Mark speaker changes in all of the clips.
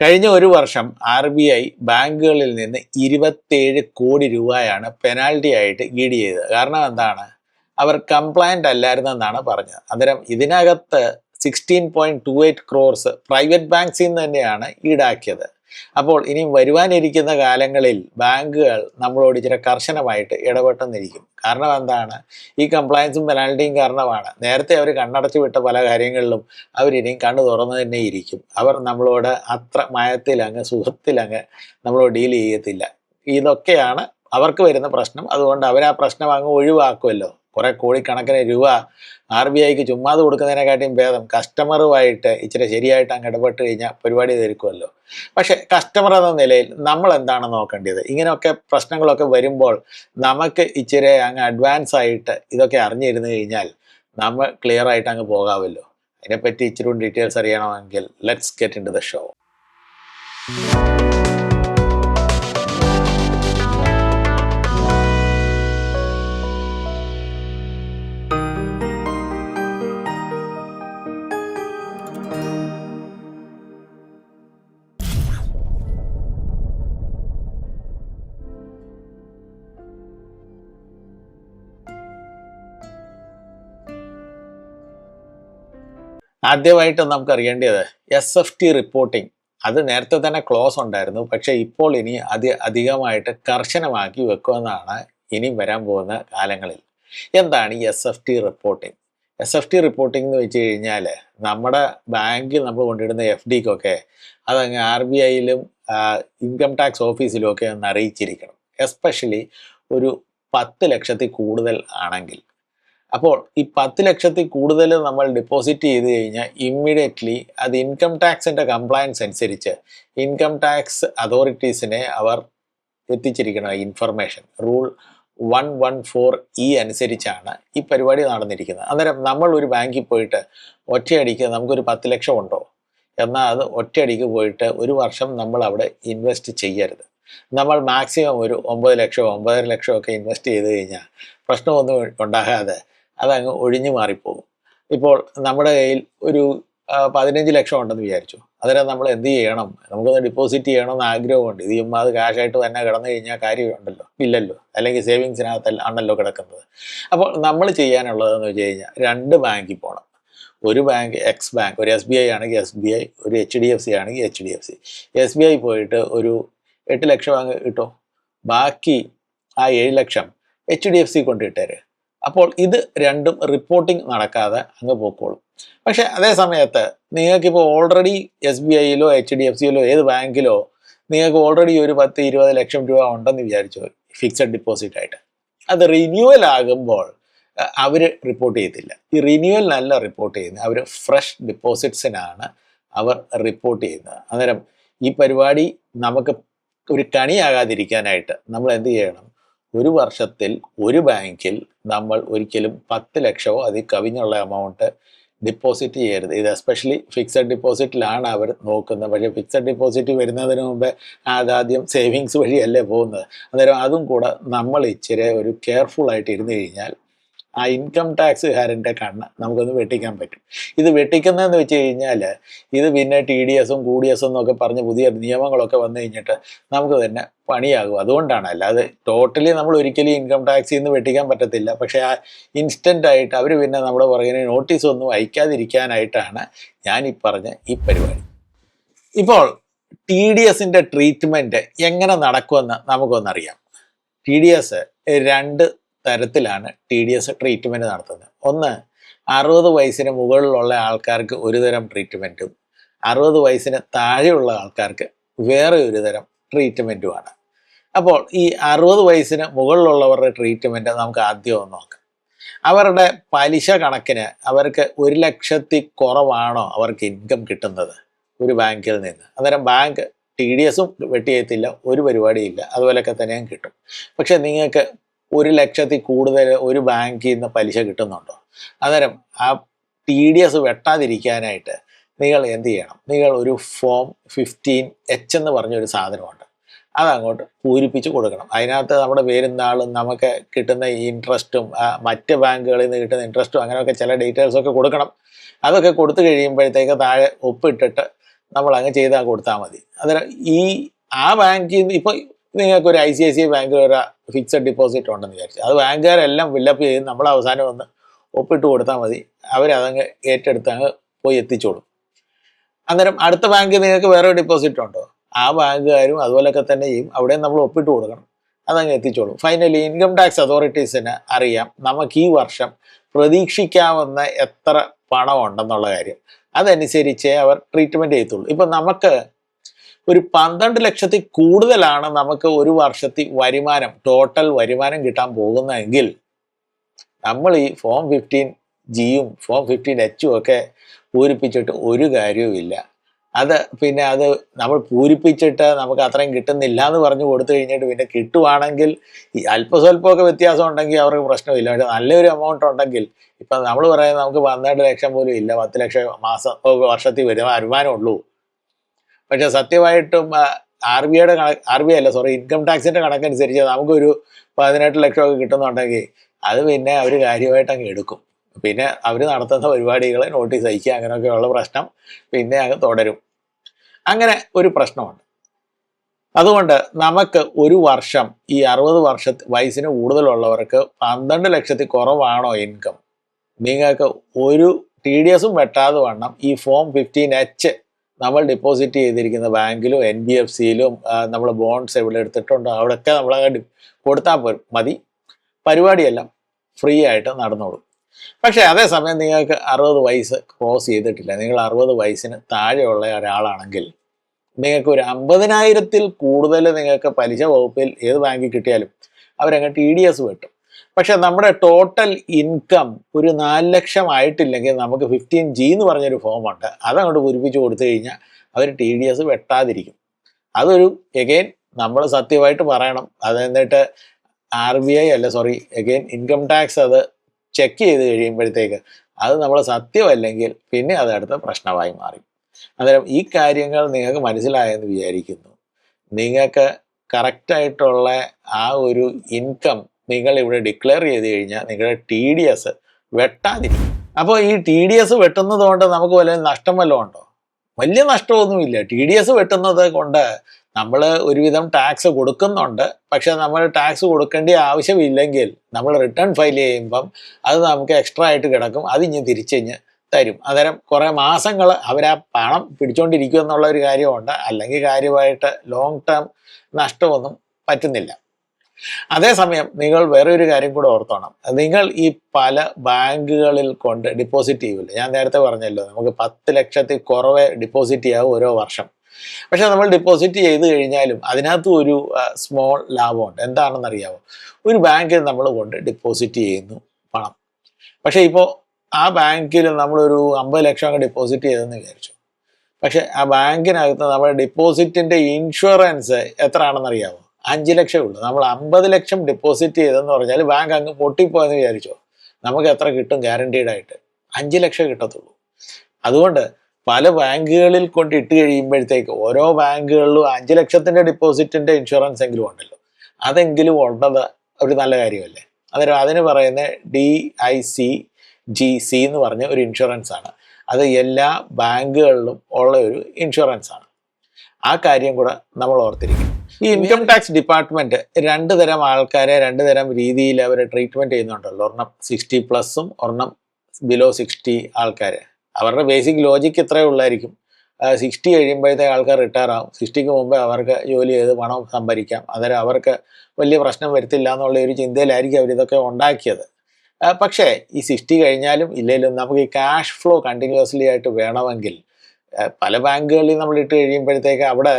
Speaker 1: കഴിഞ്ഞ ഒരു വർഷം ആർ ബി ഐ ബാങ്കുകളിൽ നിന്ന് ഇരുപത്തേഴ് കോടി രൂപയാണ് പെനാൽറ്റി ആയിട്ട് ഈഡ് ചെയ്തത്. കാരണം എന്താണ്? അവർ കംപ്ലയന്റ് അല്ലായിരുന്നെന്നാണ് പറഞ്ഞത്. അന്നേരം ഇതിനകത്ത് sixteen point two eight crores private ബാങ്ക്സിൽ നിന്ന് തന്നെയാണ് ഈടാക്കിയത്. അപ്പോൾ ഇനി വരുവാനിരിക്കുന്ന കാലങ്ങളിൽ ബാങ്കുകൾ നമ്മളോട് ഇച്ചിരി കർശനമായിട്ട് ഇടപെട്ടെന്നിരിക്കും. കാരണം എന്താണ്? ഈ കംപ്ലയൻസും പെനാൽറ്റിയും കാരണമാണ്. നേരത്തെ അവർ കണ്ണടച്ചു വിട്ട പല കാര്യങ്ങളിലും അവരിനിയും കണ്ണു തുറന്നു തന്നെ ഇരിക്കും. അവർ നമ്മളോട് അത്ര മയത്തിലങ്ങ് സുഖത്തിലങ്ങ് നമ്മളോട് ഡീൽ ചെയ്യത്തില്ല. ഇതൊക്കെയാണ് അവർക്ക് വരുന്ന പ്രശ്നം. അതുകൊണ്ട് അവർ ആ പ്രശ്നം അങ്ങ് ഒഴിവാക്കുമല്ലോ കുറെ കോടിക്കണക്കിന് രൂപ ആർ ബി ഐക്ക് ചുമ്മാതെ കൊടുക്കുന്നതിനെക്കാട്ടിയും ഭേദം കസ്റ്റമറുമായിട്ട് ഇച്ചിരി ശരിയായിട്ട് അങ്ങ് ഇടപെട്ട് കഴിഞ്ഞാൽ പരിപാടി തീർക്കുമല്ലോ പക്ഷെ കസ്റ്റമർ എന്ന നിലയിൽ നമ്മൾ എന്താണ് നോക്കേണ്ടത്? ഇങ്ങനെയൊക്കെ പ്രശ്നങ്ങളൊക്കെ വരുമ്പോൾ നമുക്ക് ഇച്ചിരി അങ്ങ് അഡ്വാൻസ് ആയിട്ട് ഇതൊക്കെ അറിഞ്ഞിരുന്നു കഴിഞ്ഞാൽ നമ്മൾ ക്ലിയർ ആയിട്ട് അങ്ങ് പോകാമല്ലോ അതിനെപ്പറ്റി ഇച്ചിരി ഡീറ്റെയിൽസ് അറിയണമെങ്കിൽ let's get into the show ആദ്യമായിട്ട് നമുക്ക് അറിയേണ്ടത് എസ് എഫ് ടി റിപ്പോർട്ടിംഗ് അത് നേരത്തെ തന്നെ ക്ലോസ് ഉണ്ടായിരുന്നു. പക്ഷേ ഇപ്പോൾ ഇനി അത് അധികമായിട്ട് കർശനമാക്കി വെക്കുമെന്നാണ് ഇനി വരാൻ പോകുന്ന കാലങ്ങളിൽ. എന്താണ് S F T reporting S F T reporting എന്ന് വെച്ച് കഴിഞ്ഞാൽ നമ്മുടെ ബാങ്കിൽ നമ്മൾ കൊണ്ടിടുന്ന എഫ് ഡിക്കൊക്കെ അതങ്ങ് ആർ ബി ഐയിലും ഇൻകം ടാക്സ് ഓഫീസിലും ഒക്കെ ഒന്ന് അറിയിച്ചിരിക്കണം. എസ്പെഷ്യലി ഒരു പത്ത് ലക്ഷത്തിൽ കൂടുതൽ ആണെങ്കിൽ. അപ്പോൾ ഈ പത്ത് ലക്ഷത്തിൽ കൂടുതൽ നമ്മൾ ഡെപ്പോസിറ്റ് ചെയ്ത് കഴിഞ്ഞാൽ ഇമ്മീഡിയറ്റ്ലി അത് ഇൻകം ടാക്സിന്റെ കംപ്ലയൻസ് അനുസരിച്ച് ഇൻകം ടാക്സ് അതോറിറ്റീസിനെ അവർ എത്തിച്ചിരിക്കണം information rule one one four E അനുസരിച്ചാണ് ഈ പരിപാടി നടന്നിരിക്കുന്നത്. അന്നേരം നമ്മൾ ഒരു ബാങ്കിൽ പോയിട്ട് ഒറ്റയടിക്ക് നമുക്കൊരു പത്ത് ലക്ഷം ഉണ്ടോ? എന്നാൽ അത് ഒറ്റയടിക്ക് പോയിട്ട് ഒരു വർഷം നമ്മൾ അവിടെ ഇൻവെസ്റ്റ് ചെയ്യരുത്. നമ്മൾ മാക്സിമം ഒരു ഒമ്പത് ലക്ഷമോ ഒമ്പതര ലക്ഷമോ ഒക്കെ ഇൻവെസ്റ്റ് ചെയ്ത് കഴിഞ്ഞാൽ പ്രശ്നമൊന്നും ഉണ്ടാകാതെ അതങ്ങ് ഒഴിഞ്ഞു മാറിപ്പോകും. ഇപ്പോൾ നമ്മുടെ കയ്യിൽ ഒരു പതിനഞ്ച് ലക്ഷം ഉണ്ടെന്ന് വിചാരിച്ചു. അതിനെ നമ്മൾ എന്ത് ചെയ്യണം? നമുക്കൊന്ന് ഡിപ്പോസിറ്റ് ചെയ്യണമെന്ന് ആഗ്രഹമുണ്ട്. ഇത് ചുമ്മാ അത് കാശായിട്ട് തന്നെ കിടന്നു കഴിഞ്ഞാൽ കാര്യമുണ്ടല്ലോ. ഇല്ലല്ലോ. അല്ലെങ്കിൽ സേവിങ്സിനകത്തല്ല ആണല്ലോ കിടക്കുന്നത്. അപ്പോൾ നമ്മൾ ചെയ്യാനുള്ളതെന്ന് വെച്ച് കഴിഞ്ഞാൽ രണ്ട് ബാങ്കിൽ പോകണം. ഒരു ബാങ്ക് എക്സ് ബാങ്ക്. ഒരു എസ് ബി ഐ ആണെങ്കിൽ എസ് ബി ഐ ഒരു എച്ച് ഡി എഫ് സി ആണെങ്കിൽ H D F C S B I പോയിട്ട് ഒരു എട്ട് ലക്ഷം അങ്ങ് കിട്ടും? ബാക്കി ആ ഏഴ് ലക്ഷം എച്ച് ഡി എഫ് സി കൊണ്ടിട്ടേര് അപ്പോൾ ഇത് രണ്ടും റിപ്പോർട്ടിംഗ് നടക്കാതെ അങ്ങ് പോക്കോളും. പക്ഷെ അതേ സമയത്ത് നിങ്ങൾക്കിപ്പോൾ ഓൾറെഡി എസ് ബി ഐയിലോ എച്ച് ഡി എഫ് സിയിലോ ഏത് ബാങ്കിലോ നിങ്ങൾക്ക് ഓൾറെഡി ഒരു പത്ത് ഇരുപത് ലക്ഷം രൂപ ഉണ്ടെന്ന് വിചാരിച്ചു ഫിക്സഡ് ഡിപ്പോസിറ്റ് ആയിട്ട്. അത് റിന്യൂവൽ ആകുമ്പോൾ അവർ റിപ്പോർട്ട് ചെയ്യത്തില്ല. ഈ റിന്യൂവലിനല്ല റിപ്പോർട്ട് ചെയ്യുന്നത് അവർ ഫ്രഷ് ഡിപ്പോസിറ്റ്സിനാണ് അവർ റിപ്പോർട്ട് ചെയ്യുന്നത്. അന്നേരം ഈ പരിപാടി നമുക്ക് ഒരു കണിയാകാതിരിക്കാനായിട്ട് നമ്മൾ എന്ത് ചെയ്യണം? ഒരു വർഷത്തിൽ ഒരു ബാങ്കിൽ നമ്മൾ ഒരിക്കലും പത്ത് ലക്ഷമോ അതിൽ കവിഞ്ഞുള്ള എമൗണ്ട് ഡിപ്പോസിറ്റ് ചെയ്യരുത്. ഇത് എസ്പെഷ്യലി ഫിക്സഡ് ഡിപ്പോസിറ്റിലാണ് അവർ നോക്കുന്നത്. പക്ഷേ ഫിക്സഡ് ഡിപ്പോസിറ്റ് വരുന്നതിന് മുമ്പ് അതാദ്യം സേവിങ്സ് വഴിയല്ലേ പോകുന്നത്. അന്നേരം അതും കൂടെ നമ്മൾ ഇച്ചിരി ഒരു കെയർഫുൾ ആയിട്ട് ഇരുന്ന് കഴിഞ്ഞാൽ ആ ഇൻകം ടാക്സുകാരന്റെ കണ്ണ് നമുക്കൊന്ന് വെട്ടിക്കാൻ പറ്റും. ഇത് വെട്ടിക്കുന്നതെന്ന് വെച്ച് കഴിഞ്ഞാൽ ഇത് പിന്നെ ടി ഡി എസും കൂടി എസും എന്നൊക്കെ പറഞ്ഞ് പുതിയ നിയമങ്ങളൊക്കെ വന്നു കഴിഞ്ഞിട്ട് നമുക്ക് തന്നെ പണിയാകും. അതുകൊണ്ടാണ് അല്ലാതെ ടോട്ടലി നമ്മൾ ഒരിക്കലും ഇൻകം ടാക്സിൽ നിന്ന് വെട്ടിക്കാൻ പറ്റത്തില്ല. പക്ഷേ ആ ഇൻസ്റ്റന്റ് ആയിട്ട് അവർ പിന്നെ നമ്മുടെ പുറകിന് നോട്ടീസ് ഒന്നും അയക്കാതിരിക്കാനായിട്ടാണ് ഞാൻ ഈ പറഞ്ഞ ഈ പരിപാടി. ഇപ്പോൾ ടി ഡി എസിന്റെ ട്രീറ്റ്മെന്റ് എങ്ങനെ നടക്കുമെന്ന് നമുക്കൊന്നറിയാം. ടി ഡി എസ് രണ്ട് തരത്തിലാണ് ടി ഡി എസ് ട്രീറ്റ്മെന്റ് നടത്തുന്നത്. ഒന്ന് അറുപത് വയസ്സിന് മുകളിലുള്ള ആൾക്കാർക്ക് ഒരുതരം ട്രീറ്റ്മെന്റും അറുപത് വയസ്സിന് താഴെയുള്ള ആൾക്കാർക്ക് വേറെ ഒരു തരം ട്രീറ്റ്മെന്റുമാണ് അപ്പോൾ ഈ അറുപത് വയസ്സിന് മുകളിലുള്ളവരുടെ ട്രീറ്റ്മെന്റ് നമുക്ക് ആദ്യം ഒന്ന് നോക്കാം. അവരുടെ പലിശ കണക്കിന് അവർക്ക് ഒരു ലക്ഷത്തി കുറവാണോ അവർക്ക് ഇൻകം കിട്ടുന്നത് ഒരു ബാങ്കിൽ നിന്ന്? അന്നേരം ബാങ്ക് ടി ഡി എസും വെട്ടിയെത്തില്ല ഒരു പരിപാടിയില്ല അതുപോലെയൊക്കെ തന്നെയും കിട്ടും. പക്ഷെ നിങ്ങൾക്ക് ഒരു ലക്ഷത്തിൽ കൂടുതൽ ഒരു ബാങ്കിൽ നിന്ന് പലിശ കിട്ടുന്നുണ്ടോ? അന്നേരം ആ ടി ഡി എസ് വെട്ടാതിരിക്കാനായിട്ട് നിങ്ങൾ എന്ത് ചെയ്യണം? നിങ്ങൾ ഒരു ഫോം ഫിഫ്റ്റീൻ എച്ച് എന്ന് പറഞ്ഞൊരു സാധനമുണ്ട്. അതങ്ങോട്ട് പൂരിപ്പിച്ച് കൊടുക്കണം. അതിനകത്ത് നമ്മുടെ പേരും നാളും നമുക്ക് കിട്ടുന്ന ഇൻട്രസ്റ്റും മറ്റ് ബാങ്കുകളിൽ നിന്ന് കിട്ടുന്ന ഇൻട്രസ്റ്റും അങ്ങനെയൊക്കെ ചില ഡീറ്റെയിൽസൊക്കെ കൊടുക്കണം. അതൊക്കെ കൊടുത്തു കഴിയുമ്പോഴത്തേക്ക് താഴെ ഒപ്പിട്ടിട്ട് നമ്മൾ അങ്ങ് ചെയ്താൽ കൊടുത്താൽ മതി. അന്നേരം ഈ ആ ബാങ്കിൽ നിന്ന് ഇപ്പോൾ നിങ്ങൾക്ക് ഒരു ഐ സി ഐ സി ബാങ്കിൽ ഒരു ഫിക്സഡ് ഡിപ്പോസിറ്റ് ഉണ്ടെന്ന് വിചാരിച്ചു. അത് ബാങ്കുകാരെല്ലാം ഫില്ലപ്പ് ചെയ്ത് നമ്മൾ അവസാനം ഒന്ന് ഒപ്പിട്ട് കൊടുത്താൽ മതി. അവരതങ്ങ് ഏറ്റെടുത്ത് അങ്ങ് പോയി എത്തിച്ചോളും. അന്നേരം അടുത്ത ബാങ്കിൽ നിങ്ങൾക്ക് വേറെ ഡിപ്പോസിറ്റ് ഉണ്ടോ? ആ ബാങ്കുകാരും അതുപോലൊക്കെ തന്നെ ചെയ്യും. അവിടെ നമ്മൾ ഒപ്പിട്ട് കൊടുക്കണം. അതങ്ങ് എത്തിച്ചോളും. ഫൈനലി ഇൻകം ടാക്സ് അതോറിറ്റീസിന് അറിയാം നമുക്ക് ഈ വർഷം പ്രതീക്ഷിക്കാവുന്ന എത്ര പണം ഉണ്ടെന്നുള്ള കാര്യം. അതനുസരിച്ചേ അവർ ട്രീറ്റ്മെന്റ് ചെയ്യത്തുള്ളൂ. ഇപ്പം നമുക്ക് ഒരു പന്ത്രണ്ട് ലക്ഷത്തിൽ കൂടുതലാണ് നമുക്ക് ഒരു വർഷത്തിൽ വരുമാനം ടോട്ടൽ വരുമാനം കിട്ടാൻ പോകുന്നതെങ്കിൽ നമ്മൾ ഈ ഫോം ഫിഫ്റ്റീൻ ജിയും ഫോം ഫിഫ്റ്റീൻ എച്ചും ഒക്കെ പൂരിപ്പിച്ചിട്ട് ഒരു കാര്യവുമില്ല അത് പിന്നെ അത് നമ്മൾ പൂരിപ്പിച്ചിട്ട് നമുക്ക് അത്രയും കിട്ടുന്നില്ല എന്ന് പറഞ്ഞു കൊടുത്തു കഴിഞ്ഞിട്ട് പിന്നെ കിട്ടുവാണെങ്കിൽ ഈ അല്പസ്വല്പമൊക്കെ വ്യത്യാസം ഉണ്ടെങ്കിൽ അവർക്ക് പ്രശ്നമില്ല. പക്ഷെ നല്ലൊരു എമൗണ്ട് ഉണ്ടെങ്കിൽ ഇപ്പം നമ്മൾ പറയുന്നത് നമുക്ക് പന്ത്രണ്ട് ലക്ഷം പോലും ഇല്ല. പത്ത് ലക്ഷം മാസം വർഷത്തിൽ വരും വരുമാനം ഉള്ളൂ പക്ഷെ സത്യമായിട്ടും ആർ ബി ഐയുടെ കണക്ക് ആർ ബി ഐ അല്ല സോറി ഇൻകം ടാക്സിന്റെ കണക്കനുസരിച്ച് നമുക്കൊരു പതിനെട്ട് ലക്ഷമൊക്കെ കിട്ടുന്നുണ്ടെങ്കിൽ അത് പിന്നെ അവർ കാര്യമായിട്ട് അങ്ങ് എടുക്കും. പിന്നെ അവർ നടത്തുന്ന പരിപാടികളെ നോട്ടീസ് അയക്കുക അങ്ങനെയൊക്കെയുള്ള പ്രശ്നം പിന്നെ അങ്ങ് തുടരും. അങ്ങനെ ഒരു പ്രശ്നമുണ്ട്. അതുകൊണ്ട് നമുക്ക് ഒരു വർഷം ഈ അറുപത് വർഷ വയസ്സിന് കൂടുതലുള്ളവർക്ക് പന്ത്രണ്ട് ലക്ഷത്തിൽ കുറവാണോ ഇൻകം നിങ്ങൾക്ക് ഒരു ടി ഡി എസും വെട്ടാതെ വണ്ണം ഈ ഫോം ഫിഫ്റ്റീൻ എച്ച് നമ്മൾ ഡെപ്പോസിറ്റ് ചെയ്തിരിക്കുന്ന ബാങ്കിലും എൻ ബി എഫ് സിയിലും നമ്മൾ ബോണ്ട്സ് എവിടെ എടുത്തിട്ടുണ്ടോ അവിടെയൊക്കെ നമ്മൾ കൊടുത്താൽ പോരും മതി. പരിപാടിയെല്ലാം ഫ്രീ ആയിട്ട് നടന്നോളും. പക്ഷേ അതേസമയം നിങ്ങൾക്ക് അറുപത് വയസ്സ് ക്രോസ് ചെയ്തിട്ടില്ല. നിങ്ങൾ അറുപത് വയസ്സിന് താഴെയുള്ള ഒരാളാണെങ്കിൽ നിങ്ങൾക്ക് ഒരു അമ്പതിനായിരത്തിൽ കൂടുതൽ നിങ്ങൾക്ക് പലിശ വകുപ്പിൽ ഏത് ബാങ്കിൽ കിട്ടിയാലും അവരങ്ങ് ടി ഡി എസ് വെട്ടും. പക്ഷെ നമ്മുടെ ടോട്ടൽ ഇൻകം ഒരു നാല് ലക്ഷം ആയിട്ടില്ലെങ്കിൽ നമുക്ക് ഫിഫ്റ്റീൻ ജി എന്ന് പറഞ്ഞൊരു ഫോമുണ്ട് അതങ്ങോട്ട് പൂരിപ്പിച്ച് കൊടുത്തു കഴിഞ്ഞാൽ അവർ ടി ഡി എസ് വെട്ടാതിരിക്കും. അതൊരു എഗെയിൻ നമ്മൾ സത്യമായിട്ട് പറയണം. അത് എന്നിട്ട് ആർ ബി ഐ അല്ല സോറി എഗെയിൻ ഇൻകം ടാക്സ് അത് ചെക്ക് ചെയ്ത് കഴിയുമ്പോഴത്തേക്ക് അത് നമ്മൾ സത്യമല്ലെങ്കിൽ പിന്നെ അത് പ്രശ്നമായി മാറി. അന്നേരം ഈ കാര്യങ്ങൾ നിങ്ങൾക്ക് മനസ്സിലായെന്ന് വിചാരിക്കുന്നു. നിങ്ങൾക്ക് കറക്റ്റായിട്ടുള്ള ആ ഒരു ഇൻകം നിങ്ങൾ ഇവിടെ ഡിക്ലെയർ ചെയ്ത് കഴിഞ്ഞാൽ നിങ്ങളുടെ ടി ഡി എസ് വെട്ടാതിരിക്കും. അപ്പോൾ ഈ ടി ഡി എസ് വെട്ടുന്നത് കൊണ്ട് നമുക്ക് വല്ല നഷ്ടം വല്ലതും ഉണ്ടോ? വലിയ നഷ്ടമൊന്നുമില്ല. ടി ഡി എസ് വെട്ടുന്നത് കൊണ്ട് നമ്മൾ ഒരുവിധം ടാക്സ് കൊടുക്കുന്നുണ്ട്. പക്ഷെ നമ്മൾ ടാക്സ് കൊടുക്കേണ്ട ആവശ്യമില്ലെങ്കിൽ നമ്മൾ റിട്ടേൺ ഫയൽ ചെയ്യുമ്പം അത് നമുക്ക് എക്സ്ട്രാ ആയിട്ട് കിടക്കും. അത് ഇനി തിരിച്ചഞ്ഞ് തരും. അന്നേരം കുറേ മാസങ്ങൾ അവർ ആ പണം പിടിച്ചോണ്ടിരിക്കും എന്നുള്ള ഒരു കാര്യമുണ്ട്. അല്ലെങ്കിൽ കാര്യമായിട്ട് ലോങ് ടേം നഷ്ടമൊന്നും പറ്റുന്നില്ല. അതേസമയം നിങ്ങൾ വേറെ ഒരു കാര്യം കൂടെ ഓർത്തോണം. നിങ്ങൾ ഈ പല ബാങ്കുകളിൽ കൊണ്ട് ഡിപ്പോസിറ്റ് ചെയ്യില്ല ഞാൻ നേരത്തെ പറഞ്ഞല്ലോ നമുക്ക് പത്ത് ലക്ഷത്തിൽ കുറവേ ഡിപ്പോസിറ്റ് ചെയ്യാവും ഓരോ വർഷം. പക്ഷെ നമ്മൾ ഡിപ്പോസിറ്റ് ചെയ്ത് കഴിഞ്ഞാലും അതിനകത്ത് ഒരു സ്മോൾ ലാഭമുണ്ട്. എന്താണെന്ന് അറിയാമോ ഒരു ബാങ്കിൽ നമ്മൾ കൊണ്ട് ഡിപ്പോസിറ്റ് ചെയ്യുന്നു പണം. പക്ഷെ ഇപ്പോൾ ആ ബാങ്കിൽ നമ്മളൊരു അമ്പത് ലക്ഷം അങ്ങ് ഡിപ്പോസിറ്റ് ചെയ്തെന്ന് വിചാരിച്ചു. പക്ഷെ ആ ബാങ്കിനകത്ത് നമ്മുടെ ഡിപ്പോസിറ്റിന്റെ ഇൻഷുറൻസ് എത്ര ആണെന്ന് അറിയാമോ അഞ്ച് ലക്ഷമേ ഉള്ളൂ. നമ്മൾ അമ്പത് ലക്ഷം ഡെപ്പോസിറ്റ് ചെയ്തെന്ന് പറഞ്ഞാൽ ബാങ്ക് അങ്ങ് പൊട്ടിപ്പോയെന്ന് വിചാരിച്ചോ? നമുക്ക് എത്ര കിട്ടും ഗ്യാരണ്ടീഡ് ആയിട്ട്? അഞ്ച് ലക്ഷം കിട്ടത്തുള്ളൂ. അതുകൊണ്ട് പല ബാങ്കുകളിൽ കൊണ്ട് ഇട്ട് കഴിയുമ്പോഴത്തേക്ക് ഓരോ ബാങ്കുകളിലും അഞ്ച് ലക്ഷത്തിന്റെ ഡിപ്പോസിറ്റിന്റെ ഇൻഷുറൻസ് എങ്കിലും ഉണ്ടല്ലോ. അതെങ്കിലും ഉള്ളത് ഒരു നല്ല കാര്യമല്ലേ? അന്നേരം അതിന് പറയുന്ന D I C G C എന്ന് പറഞ്ഞ ഒരു ഇൻഷുറൻസ് ആണ്. അത് എല്ലാ ബാങ്കുകളിലും ഉള്ള ഒരു ഇൻഷുറൻസ് ആണ്. ആ കാര്യം കൂടെ നമ്മൾ ഓർത്തിരിക്കും ഈ ഇൻകം ടാക്സ് ഡിപ്പാർട്ട്മെന്റ് രണ്ട് തരം ആൾക്കാരെ രണ്ട് തരം രീതിയിൽ അവർ ട്രീറ്റ്മെന്റ് ചെയ്യുന്നുണ്ടല്ലോ. ഒരെണ്ണം സിക്സ്റ്റി പ്ലസും ഒരെണ്ണം ബിലോ സിക്സ്റ്റി ആൾക്കാരെ. അവരുടെ ബേസിക് ലോജിക്ക് ഇത്രയേ ഉള്ളായിരിക്കും. സിക്സ്റ്റി കഴിയുമ്പോഴത്തെ ആൾക്കാർ റിട്ടയർ ആവും. സിക്സ്റ്റിക്ക് മുമ്പേ അവർക്ക് ജോലി ചെയ്ത് പണം സംഭരിക്കാം അന്നേരം അവർക്ക് വലിയ പ്രശ്നം വരുത്തില്ല എന്നുള്ള ഒരു ചിന്തയിലായിരിക്കും അവർ ഇതൊക്കെ ഉണ്ടാക്കിയത്. പക്ഷേ ഈ സിക്സ്റ്റി കഴിഞ്ഞാലും ഇല്ലെങ്കിലും നമുക്ക് ഈ ക്യാഷ് ഫ്ലോ കണ്ടിന്യൂസ്ലി ആയിട്ട് വേണമെങ്കിൽ പല ബാങ്കുകളിൽ നമ്മൾ ഇട്ട് കഴിയുമ്പോഴത്തേക്ക് അവിടെ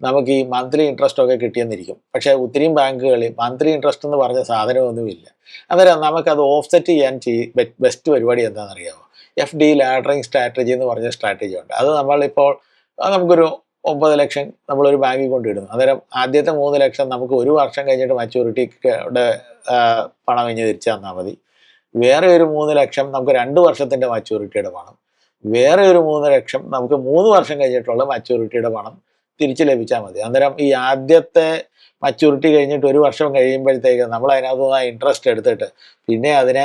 Speaker 1: നമുക്ക് ഈ മന്ത്ലി ഇൻട്രസ്റ്റ് ഒക്കെ കിട്ടിയെന്നിരിക്കും. പക്ഷേ ഒത്തിരിയും ബാങ്കുകളിൽ മന്ത്ലി ഇൻട്രസ്റ്റ് എന്ന് പറഞ്ഞ സാധനമൊന്നുമില്ല. അന്നേരം നമുക്കത് ഓഫ്സെറ്റ് ചെയ്യാൻ ചെയ് ബെസ്റ്റ് പരിപാടി എന്താണെന്നറിയാമോ എഫ് ഡി ലാഡറിങ് സ്ട്രാറ്റജി എന്ന് പറഞ്ഞ സ്ട്രാറ്റജി ഉണ്ട്. അത് നമ്മളിപ്പോൾ നമുക്കൊരു ഒമ്പത് ലക്ഷം നമ്മളൊരു ബാങ്കിൽ കൊണ്ടിടുന്നു. അന്നേരം ആദ്യത്തെ മൂന്ന് ലക്ഷം നമുക്ക് ഒരു വർഷം കഴിഞ്ഞിട്ട് മച്യൂരിറ്റിയുടെ പണം കഴിഞ്ഞ് തിരിച്ചു തന്നാൽ മതി. വേറെ ഒരു മൂന്ന് ലക്ഷം നമുക്ക് രണ്ട് വർഷത്തിന്റെ മച്യൂരിറ്റിയുടെ പണം. വേറെ ഒരു മൂന്ന് ലക്ഷം നമുക്ക് മൂന്ന് വർഷം കഴിഞ്ഞിട്ടുള്ള മച്യൂരിറ്റിയുടെ പണം തിരിച്ച് ലഭിച്ചാൽ മതി. അന്നേരം ഈ ആദ്യത്തെ മച്ചൂരിറ്റി കഴിഞ്ഞിട്ട് ഒരു വർഷം കഴിയുമ്പോഴത്തേക്ക് നമ്മൾ അതിനകത്ത് നിന്ന് ഇൻട്രസ്റ്റ് എടുത്തിട്ട് പിന്നെ അതിനെ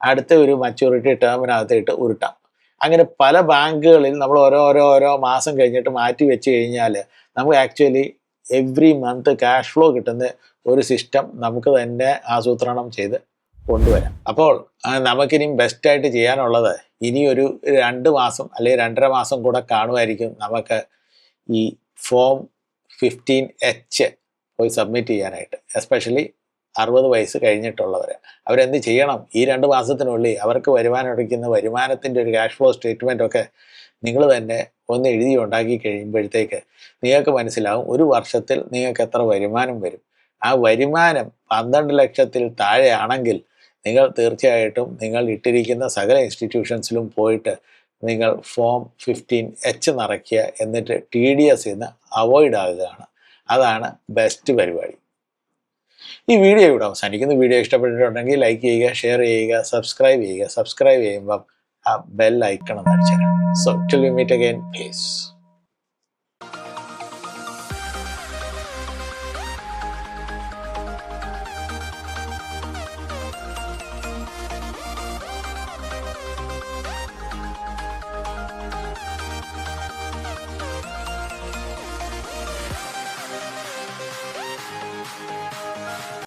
Speaker 1: അടുത്ത ഒരു മച്യൂരിറ്റി ടേമിനകത്തിട്ട് ഉരുട്ടാം. അങ്ങനെ പല ബാങ്കുകളിൽ നമ്മൾ ഓരോ ഓരോ ഓരോ മാസം കഴിഞ്ഞിട്ട് മാറ്റി വെച്ച് കഴിഞ്ഞാൽ നമുക്ക് actually every month cash flow കിട്ടുന്ന ഒരു സിസ്റ്റം നമുക്ക് തന്നെ ആസൂത്രണം ചെയ്ത് കൊണ്ടുവരാം. അപ്പോൾ ആ, നമുക്കിനി ബെസ്റ്റായിട്ട് ചെയ്യാനുള്ളത് ഇനിയൊരു രണ്ട് മാസം അല്ലെങ്കിൽ രണ്ടര മാസം കൂടെ കാണുമായിരിക്കും നമുക്ക് ഈ ഫോം ഫിഫ്റ്റീൻ എച്ച് പോയി സബ്മിറ്റ് ചെയ്യാനായിട്ട് എസ്പെഷ്യലി അറുപത് വയസ്സ് കഴിഞ്ഞിട്ടുള്ളവർ അവരെന്ത് ചെയ്യണം? ഈ രണ്ട് മാസത്തിനുള്ളിൽ അവർക്ക് വരുമാനം അടയ്ക്കുന്ന വരുമാനത്തിന്റെ ഒരു ക്യാഷ് ഫ്ലോ സ്റ്റേറ്റ്മെന്റ് ഒക്കെ നിങ്ങൾ തന്നെ ഒന്ന് എഴുതി ഉണ്ടാക്കി കഴിയുമ്പോഴത്തേക്ക് നിങ്ങൾക്ക് മനസ്സിലാവും ഒരു വർഷത്തിൽ നിങ്ങൾക്ക് എത്ര വരുമാനം വരും. ആ വരുമാനം പന്ത്രണ്ട് ലക്ഷത്തിൽ താഴെയാണെങ്കിൽ നിങ്ങൾ തീർച്ചയായിട്ടും നിങ്ങൾ ഇട്ടിരിക്കുന്ന സകല ഇൻസ്റ്റിറ്റ്യൂഷൻസിലും പോയിട്ട് നിങ്ങൾ ഫോം ഫിഫ്റ്റീൻ എച്ച് നിറയ്ക്കുക എന്നിട്ട് ടി ഡി എസ് നിന്ന് അവോയ്ഡ് ആകുകയാണ് അതാണ് ബെസ്റ്റ് പരിപാടി. ഈ വീഡിയോ ഇവിടെ അവസാനിക്കുന്നു. വീഡിയോ ഇഷ്ടപ്പെട്ടിട്ടുണ്ടെങ്കിൽ ലൈക്ക് ചെയ്യുക ഷെയർ ചെയ്യുക സബ്സ്ക്രൈബ് ചെയ്യുക. സബ്സ്ക്രൈബ് ചെയ്യുമ്പം ആ ബെൽ ഐക്കണം അടിച്ചു so till you meet again please